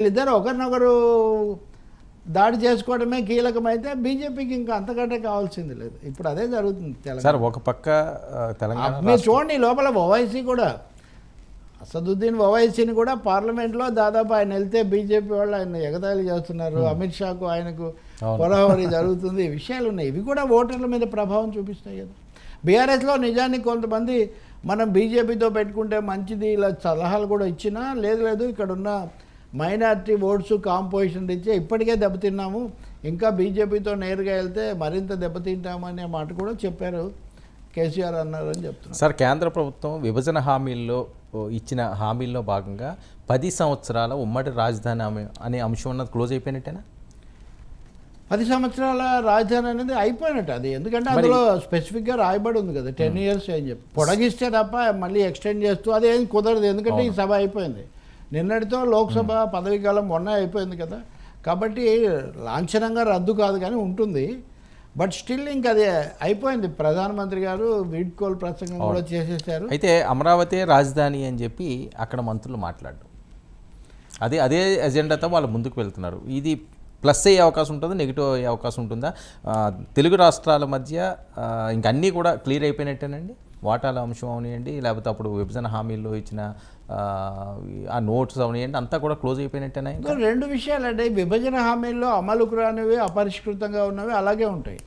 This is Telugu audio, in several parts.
వీళ్ళిద్దరు ఒకరినొకరు దాడి చేసుకోవడమే కీలకమైతే బీజేపీకి ఇంకా అంతకంటే కావాల్సింది లేదు. ఇప్పుడు అదే జరుగుతుంది తెలంగాణ. సార్ ఒక పక్క తెలంగాణ మీరు చూడండి లోపల ఓవైసీ కూడా. అసదుద్దీన్ ఓవైసీని కూడా పార్లమెంట్లో దాదాపు ఆయన వెళ్తే బీజేపీ వాళ్ళు ఆయన ఎగతాళి చేస్తున్నారు. అమిత్ షాకు ఆయనకు. పొరవరి జరుగుతుంది. ఈ విషయాలు ఉన్నాయి ఇవి కూడా ఓటర్ల మీద ప్రభావం చూపిస్తాయి కదా. బీఆర్ఎస్లో నిజానికి కొంతమంది మనం బీజేపీతో పెట్టుకుంటే మంచిది ఇలా సలహాలు కూడా ఇచ్చినా లేదు లేదు ఇక్కడ ఉన్న మైనారిటీ ఓట్స్ కాంపోజిషన్ ఇచ్చే ఇప్పటికే దెబ్బతిన్నాము. ఇంకా బీజేపీతో నేరుగా వెళ్తే మరింత దెబ్బతింటామనే మాట కూడా చెప్పారు కేసీఆర్ అన్నారు అని చెప్తున్నారు. సార్ కేంద్ర ప్రభుత్వం విభజన హామీల్లో ఇచ్చిన హామీల్లో భాగంగా పది సంవత్సరాల ఉమ్మడి రాజధాని అనే అంశం ఉన్నది క్లోజ్ అయిపోయినట్టేనా? పది సంవత్సరాల రాజధాని అనేది అయిపోయినట్టు అది. ఎందుకంటే అందులో స్పెసిఫిక్గా రాయబడి ఉంది కదా టెన్ ఇయర్స్ అని చెప్పి. పొడగిస్తే తప్ప మళ్ళీ ఎక్స్టెండ్ చేస్తూ అది ఏం కుదరదు ఎందుకంటే ఈ సభ అయిపోయింది. నిన్నటితో లోక్సభ పదవి కాలం మొన్న అయిపోయింది కదా. కాబట్టి లాంఛనంగా రద్దు కాదు కానీ ఉంటుంది. బట్ స్టిల్ ఇంకా అది అయిపోయింది. ప్రధానమంత్రి గారు వీడ్కోల్ ప్రసంగం కూడా చేసేసారు అయితే అమరావతి రాజధాని అని చెప్పి అక్కడ మంత్రులు మాట్లాడడం. అదే అదే ఎజెండాతో వాళ్ళు ముందుకు వెళ్తున్నారు. ఇది ప్లస్ అయ్యే అవకాశం ఉంటుందా నెగిటివ్ అయ్యే అవకాశం ఉంటుందా? తెలుగు రాష్ట్రాల మధ్య ఇంక అన్నీ కూడా క్లియర్ అయిపోయినట్టేనండి? వాటాల అంశం అవనివ్వండి లేకపోతే అప్పుడు విభజన హామీల్లో ఇచ్చిన ఆ, నోట్స్ అవనివ్వండి అంతా కూడా క్లోజ్ అయిపోయినట్టేనా రెండు విషయాలంటే విభజన హామీల్లో అమలుకు రానివి అపరిష్కృతంగా ఉన్నవి అలాగే ఉంటాయి.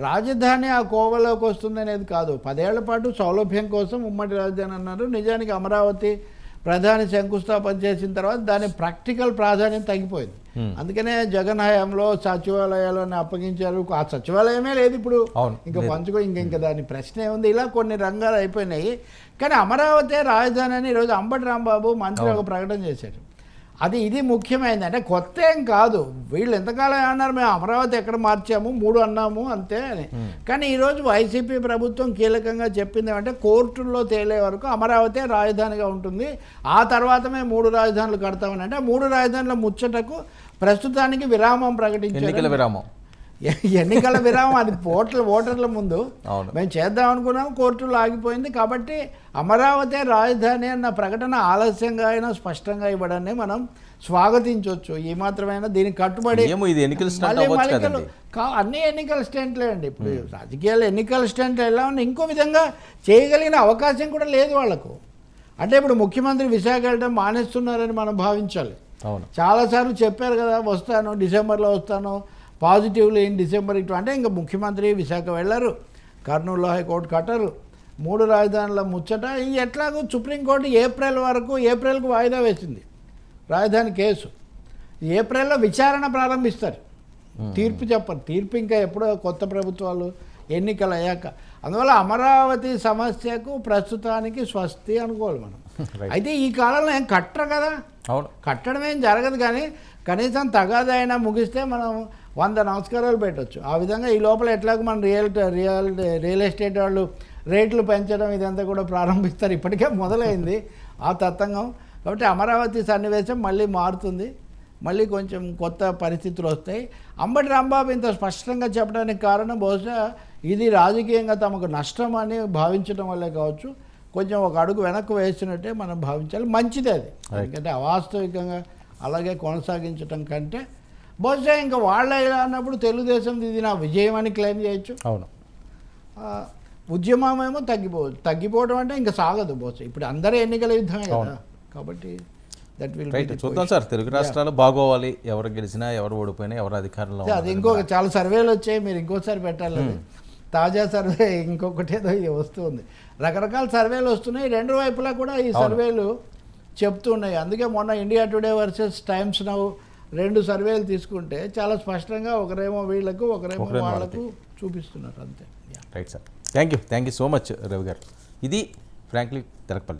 రాజధాని ఆ కోవలోకి వస్తుంది అనేది కాదు. పదేళ్ళ పాటు సౌలభ్యం కోసం ఉమ్మడి రాజధాని అన్నారు. నిజానికి అమరావతి ప్రధాని శంకుస్థాపన చేసిన తర్వాత దాని ప్రాక్టికల్ ప్రాధాన్యం తగ్గిపోయింది. అందుకనే జగన్ హయాంలో సచివాలయాలను అప్పగించారు. ఆ సచివాలయమే లేదు ఇప్పుడు. ఇంకా పంచుకో ఇంక ఇంకా దాని ప్రశ్న ఏముంది ఇలా కొన్ని రంగాలు అయిపోయినాయి. కానీ అమరావతి రాజధాని అని ఈరోజు అంబటి రాంబాబు మంత్రి ఒక ప్రకటన చేశారు అది ఇది ముఖ్యమైనది అంటే కొత్త ఏం కాదు. వీళ్ళు ఎంతకాలం ఏమన్నారు మేము అమరావతి ఎక్కడ మార్చాము మూడు అన్నాము అంతే అని. కానీ ఈరోజు వైసీపీ ప్రభుత్వం కీలకంగా చెప్పింది ఏమంటే కోర్టుల్లో తేలే వరకు అమరావతి రాజధానిగా ఉంటుంది. ఆ తర్వాత మేము మూడు రాజధానులు కడతామని. అంటే మూడు రాజధానుల ముచ్చటకు ప్రస్తుతానికి విరామం ప్రకటించారు. విరామం. ఎన్నికల విరామం అది ఓట్ల ఓటర్ల ముందు మేము చేద్దాం అనుకున్నాం కోర్టులో ఆగిపోయింది. కాబట్టి అమరావతి రాజధాని అన్న ప్రకటన ఆలస్యంగా అయినా స్పష్టంగా ఇవ్వడాన్ని మనం స్వాగతించవచ్చు ఈ మాత్రమైనా దీనికి కట్టుబడి అన్ని ఎన్నికల స్టెంట్లే అండి. ఇప్పుడు రాజకీయాలు ఎన్నికల స్టెంట్ ఎలా ఉంది ఇంకో విధంగా చేయగలిగిన అవకాశం కూడా లేదు వాళ్ళకు. అంటే ఇప్పుడు ముఖ్యమంత్రి విశాఖ వెళ్ళడం మానేస్తున్నారని మనం భావించాలి. అవును. చాలాసార్లు చెప్పారు కదా వస్తాను డిసెంబర్లో వస్తాను పాజిటివ్లీ ఇన్ డిసెంబర్ ఇటు అంటే ఇంకా ముఖ్యమంత్రి విశాఖ వెళ్ళరు కర్నూలులో హైకోర్టు కట్టరు మూడు రాజధానుల ముచ్చట ఎట్లాగో సుప్రీంకోర్టు ఏప్రిల్ వరకు ఏప్రిల్కు వాయిదా వేసింది రాజధాని కేసు. ఏప్రిల్లో విచారణ ప్రారంభిస్తారు. తీర్పు చెప్పరు. తీర్పు ఇంకా ఎప్పుడో కొత్త ప్రభుత్వాలు ఎన్నికలు అయ్యాక అందువల్ల అమరావతి సమస్యకు ప్రస్తుతానికి స్వస్తి అనుకోవాలి మనం. అయితే ఈ కాలంలో ఏం కట్టరు కదా? అవును. కట్టడం ఏం జరగదు కానీ కనీసం తగాదైనా ముగిస్తే మనం వంద నమస్కారాలు పెట్టొచ్చు. ఆ విధంగా ఈ లోపల ఎట్లాగో మన రియల్ రియల్ రియల్ ఎస్టేట్ వాళ్ళు రేట్లు పెంచడం ఇదంతా కూడా ప్రారంభిస్తారు. ఇప్పటికే మొదలైంది ఆ తతంగం. కాబట్టి అమరావతి సన్నివేశం మళ్ళీ మారుతుంది. మళ్ళీ కొంచెం కొత్త పరిస్థితులు వస్తాయి. అంబటి రాంబాబు ఇంత స్పష్టంగా చెప్పడానికి కారణం బహుశా ఇది రాజకీయంగా తమకు నష్టం అని భావించడం వల్లే కావచ్చు. కొంచెం ఒక అడుగు వెనక్కి వేసినట్టే మనం భావించాలి. మంచిది అది. ఎందుకంటే అవాస్తవికంగా అలాగే కొనసాగించడం కంటే బహుశా ఇంకా వాళ్ళ ఇలా అన్నప్పుడు తెలుగుదేశం ఇది నా విజయం అని క్లెయిమ్ చేయొచ్చు. అవును. ఆ, ఉద్యమం ఏమో తగ్గిపోవచ్చు తగ్గిపోవడం అంటే ఇంకా సాగదు బహుశా. ఇప్పుడు అందరూ ఎన్నికల యుద్ధమే కదా. కాబట్టి దట్ విల్ రైట్ చూద్దాం సార్ తెలుగు రాష్ట్రాలు బాగోవాలి. ఎవరు గెలిచినా ఎవరు ఓడిపోయినా ఎవరు అధికారంలో అది ఇంకొక చాలా సర్వేలు వచ్చాయి మీరు ఇంకోసారి పెట్టాలి అది. తాజా సర్వే ఇంకొకటి ఏదో ఇది వస్తుంది. రకరకాల సర్వేలు వస్తున్నాయి. రెండు వైపులా కూడా ఈ సర్వేలు చెప్తున్నాయి అందుకే మొన్న India Today versus Times Now రెండు సర్వేలు తీసుకుంటే చాలా స్పష్టంగా ఒకరేమో వీళ్ళకు ఒకరేమో వాళ్ళకు. చూపిస్తున్నారు అంతే. Right sir thank you thank you so much Ravi garu. ఇది ఫ్రాంక్లీ తెలకపల్లి